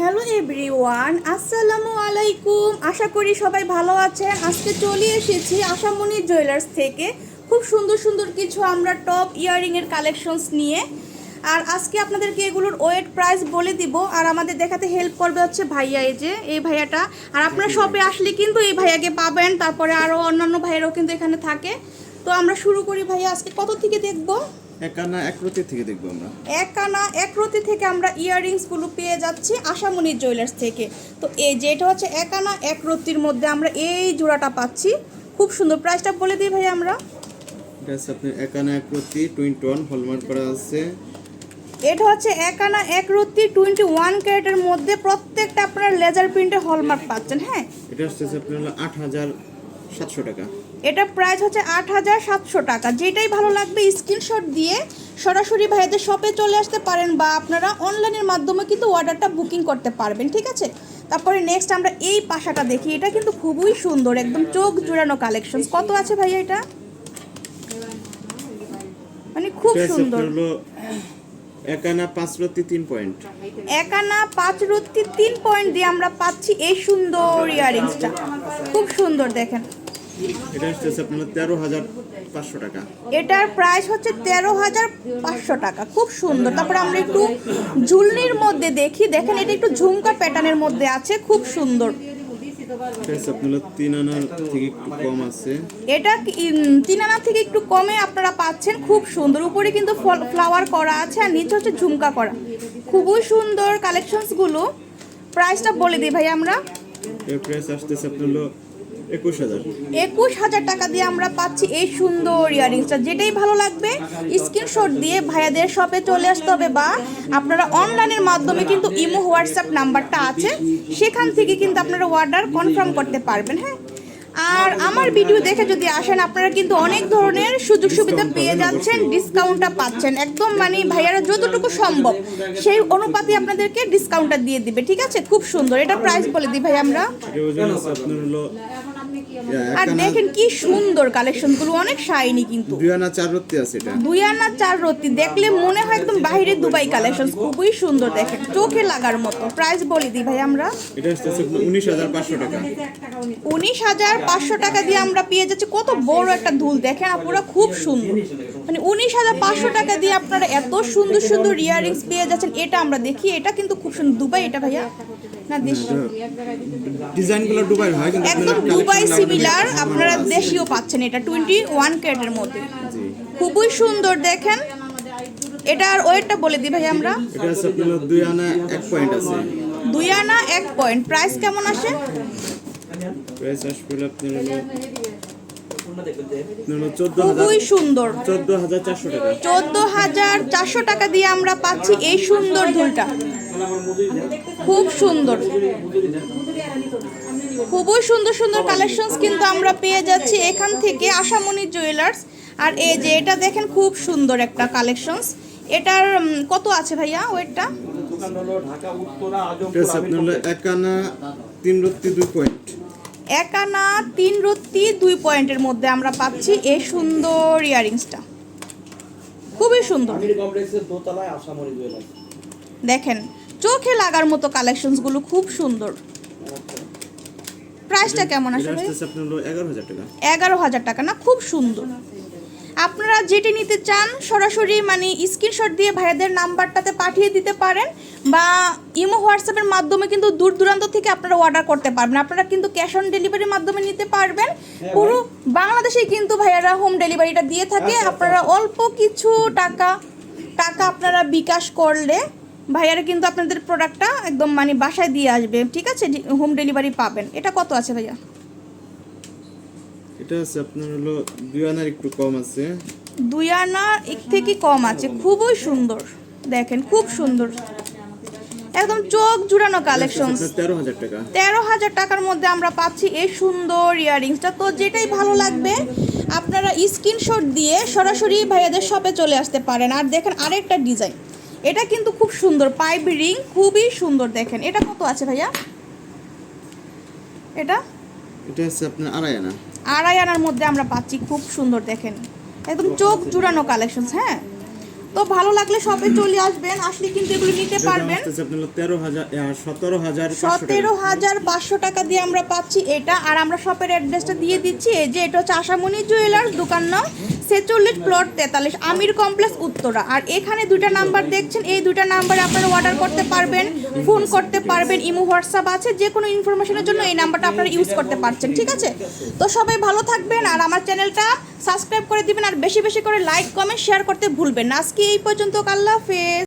Hello everyone আসসালামু আলাইকুম আশা করি সবাই ভালো আছেন। আজকে চলে এসেছি আশামণি জুয়েলার্স থেকে। খুব সুন্দর সুন্দর কিছু আমরা টপ ইয়াররিংয়ের কালেকশনস নিয়ে। আর আজকে আপনাদেরকে এগুলোর ওয়েট প্রাইস বলে দিব। আর আমাদের দেখাতে হেল্প করবে হচ্ছে ভাইয়া এই যে এই ভাইয়াটা। আর আপনারা সবে আসলে কিন্তু এই ভাইয়াকে পাবেন। তারপরে আরও অন্যান্য ভাইয়েরাও কিন্তু এখানে থাকে। তো আমরা শুরু করি ভাইয়া। আজকে কত থেকে দেখব? একানা একরতি থেকে দেখব আমরা। এক আনা এক থেকে আমরা ইয়াররিংসগুলো পেয়ে যাচ্ছি আশামণি জুয়েলার্স থেকে। তো এই যেটা হচ্ছে এক আনা এক রতির মধ্যে আমরা এই জোড়াটা পাচ্ছি। খুব সুন্দর প্রাইসটা বলে দিই ভাই আমরা। এটা আপনার একানা একরতি টুইন্টি ওয়ান হলমার্ক করা আছে। এটা হচ্ছে এক আনা এক রতি টোয়েন্টি ওয়ান ক্যারেটের মধ্যে প্রত্যেকটা আপনার লেজার প্রিন্টে হলমার্ক পাচ্ছেন হ্যাঁ। এটা আসছে আপনার আট হাজার সাতশো টাকা। এটা প্রাইস হচ্ছে আট হাজার সাতশো টাকা। যেটাই ভালো লাগবে স্ক্রিনশট দিয়ে সরাসরি ভাইদের শপে চলে আসতে পারেন বা আপনারা অনলাইনের মাধ্যমে কিন্তু অর্ডারটা বুকিং করতে পারবেন ঠিক আছে? তারপরে নেক্সট আমরা এই পাশাটা দেখি। এটা কিন্তু খুবই সুন্দর একদম চোখ জোড়ানো কালেকশন কত আছে ভাইয়া এটা? মানে খুব সুন্দর। একানা পাঁচ রতি তিন পয়েন্ট। একানা পাঁচ রত্তি তিন পয়েন্ট দিয়ে আমরা পাচ্ছি এই সুন্দর ইয়ারিংসটা খুব সুন্দর দেখেন। এটা আসছে আপনার তেরো হাজার পাঁচশো টাকা। এটার প্রাইস হচ্ছে তেরো হাজার পাঁচশো টাকা। খুব সুন্দর। তারপরে আমরা একটু ঝুলনির মধ্যে দেখি। দেখেন এটা একটু ঝুমকা প্যাটার্নের মধ্যে আছে। খুব সুন্দর। আপনার তিন আনার থেকে একটু কম আছে। এটা তিন থেকে একটু কমে আপনারা পাচ্ছেন খুব সুন্দর। উপরে কিন্তু ফ্লাওয়ার করা আছে আর নিচে হচ্ছে ঝুমকা করা। খুবই সুন্দর কালেকশনসগুলো প্রাইসটা বলে দিই ভাই আমরা। এর প্রাইস আসতেছে আপনার হলো একুশ হাজার। টাকা দিয়ে আমরা পাচ্ছি এই সুন্দর ইয়ারিংসটা যেটাই ভালো লাগবে স্ক্রিনশট দিয়ে ভাইয়াদের শপে চলে আসতে হবে বা আপনারা অনলাইনের মাধ্যমে কিন্তু ইমো হোয়াটসঅ্যাপ নাম্বারটা আছে সেখান থেকে কিন্তু আপনারা অর্ডার কনফার্ম করতে পারবেন হ্যাঁ? আর আমার ভিডিও দেখে যদি আসেন আপনারা কিন্তু অনেক ধরনের সুযোগ সুবিধা পেয়ে যাচ্ছেন ডিসকাউন্টটা পাচ্ছেন। একদম মানে ভাইয়ারা যতটুকু সম্ভব সেই অনুপাতে আপনাদেরকে ডিসকাউন্টটা দিয়ে দিবে ঠিক আছে? খুব সুন্দর। এটা প্রাইস বলে দিই ভাই আমরা। আর দেখেন কি সুন্দর কালেকশনগুলো অনেক শাইনি কিন্তু। দুই আনা চার রত্তি আছে এটা। দুই আনা চার রত্তি দেখলে মনে হয় একদম বাইরে দুবাই কালেকশন খুবই সুন্দর দেখেন চোখে লাগার মতো। প্রাইস বলে দিই ভাই আমরা। এটা হাজার পাঁচশো টাকা। উনিশ হাজার পাঁচশো টাকা দিয়ে আমরা পেয়ে যাচ্ছি কত বড় একটা ধুল দেখেন আপুরা খুব সুন্দর। মানে উনিশ হাজার পাঁচশো টাকা দিয়ে আপনারা এত সুন্দর সুন্দর ইয়াররিংস পেয়ে যাচ্ছেন এটা আমরা দেখি। এটা কিন্তু খুব সুন্দর। দুবাই এটা ভাইয়া? না দেশি ডিজাইনগুলো ডুবাই হয় কিন্তু একদম দুবাই সিমিলার আপনারা। দেশিও পাচ্ছেন এটা টোয়েন্টি ওয়ান ক্যারেটের মধ্যে। খুবই সুন্দর দেখেন। এটার ওয়েটটা বলে দিই ভাই আমরা। এটা আছে আপনার দুই আনা এক পয়েন্ট আছে। দুই আনা এক পয়েন্ট প্রাইস কেমন আসে? প্রাইস আসবে আপনার খুবই সুন্দর। চোদ্দ হাজার চারশো টাকা। চোদ্দ হাজার চারশো টাকা দিয়ে আমরা পাচ্ছি এই সুন্দর দুলটা খুব সুন্দর। খুবই সুন্দর সুন্দর কালেকশনস কিন্তু আমরা পেয়ে যাচ্ছি এখান থেকে আশামণি জুয়েলার্স আর এই যে এটা দেখেন খুব সুন্দর একটা কালেকশনস এটার কত আছে ভাইয়া ওয়েটটা? আপনার হলো এক আনা তিন রত্তি দুই পয়েন্ট এক আনা তিন রত্তি দুই পয়েন্টের মধ্যে আমরা পাচ্ছি এই সুন্দর ইয়ারিংসটা। খুবই সুন্দর। দেখেন চোখে লাগার মতো কালেকশনসগুলো খুব সুন্দর। প্রাইসটা কেমন টাকা। এগারো হাজার টাকা না? খুব সুন্দর। আপনারা যেটি নিতে চান সরাসরি মানে স্ক্রিনশট দিয়ে ভাইয়াদের নাম্বারটাতে পাঠিয়ে দিতে পারেন বা ইমো হোয়াটসঅ্যাপের মাধ্যমে কিন্তু দূর দূরান্ত থেকে আপনারা অর্ডার করতে পারবেন। আপনারা কিন্তু ক্যাশ অন ডেলিভারির মাধ্যমে নিতে পারবেন। পুরো বাংলাদেশে কিন্তু ভাইয়ারা হোম ডেলিভারিটা দিয়ে থাকে। আপনারা অল্প কিছু টাকা টাকা আপনারা বিকাশ করলে ভাইয়ারা কিন্তু আপনাদের প্রোডাক্টটা একদম মানে বাসায় দিয়ে আসবে। ঠিক আছে? হোম ডেলিভারি পাবেন। এটা কত আছে ভাইয়া? এটা আছে আপনার হলো দুই আনার একটু কম আছে। দুই আনা এক থেকে কম আছে খুবই সুন্দর। দেখেন খুব সুন্দর। একদম চোখ জুড়ানো কালেকশন তেরো হাজার টাকা। তেরো হাজার টাকার মধ্যে আমরা পাচ্ছি এই সুন্দর ইয়ারিংসটা। তো যেটাই ভালো লাগবে আপনারা স্ক্রিনশট দিয়ে সরাসরি ভাইয়াদের শপে চলে আসতে পারেন। আর দেখেন আরেকটা ডিজাইন এটা কিন্তু খুব সুন্দর পাইপ রিং খুবই সুন্দর দেখেন। এটা কত আছে ভাইয়া? এটা? এটা হচ্ছে আপনার আড়াই আনা আড়াই আনার মধ্যে আমরা পাচ্ছি খুব সুন্দর দেখেন। একদম চোখ জুড়ানো কালেকশন হ্যাঁ? তো ভালো লাগলে শপে চলে আসবেন আসলে কিন্তু এগুলো নিতে পারবেন। সতেরো হাজার সতেরো হাজার পাঁচশো টাকা দিয়ে আমরা পাচ্ছি এটা। আর আমরা শপের অ্যাড্রেসটা দিয়ে দিচ্ছি এই যে এটা হচ্ছে আশামণি জুয়েলার্স দোকান নাম ছেচল্লিশ প্লট তেতাল্লিশ, আমির কমপ্লেক্স উত্তরা। আর এখানে দুটা নাম্বার দেখছেন, এই দুটা নাম্বারে আপনারা অর্ডার করতে পারবেন ফোন করতে পারবেন, ইমো, হোয়াটসঅ্যাপ আছে, যে কোনো ইনফরমেশনের জন্য এই নাম্বারটা আপনারা ইউজ করতে পারছেন, ঠিক আছে? তো সবাই ভালো থাকবেন, আর আমার চ্যানেলটা সাবস্ক্রাইব করে দিবেন, আর বেশি বেশি করে লাইক কমেন্ট শেয়ার করতে ভুলবেন আজকে এই পর্যন্ত, আল্লাহ হাফেজ।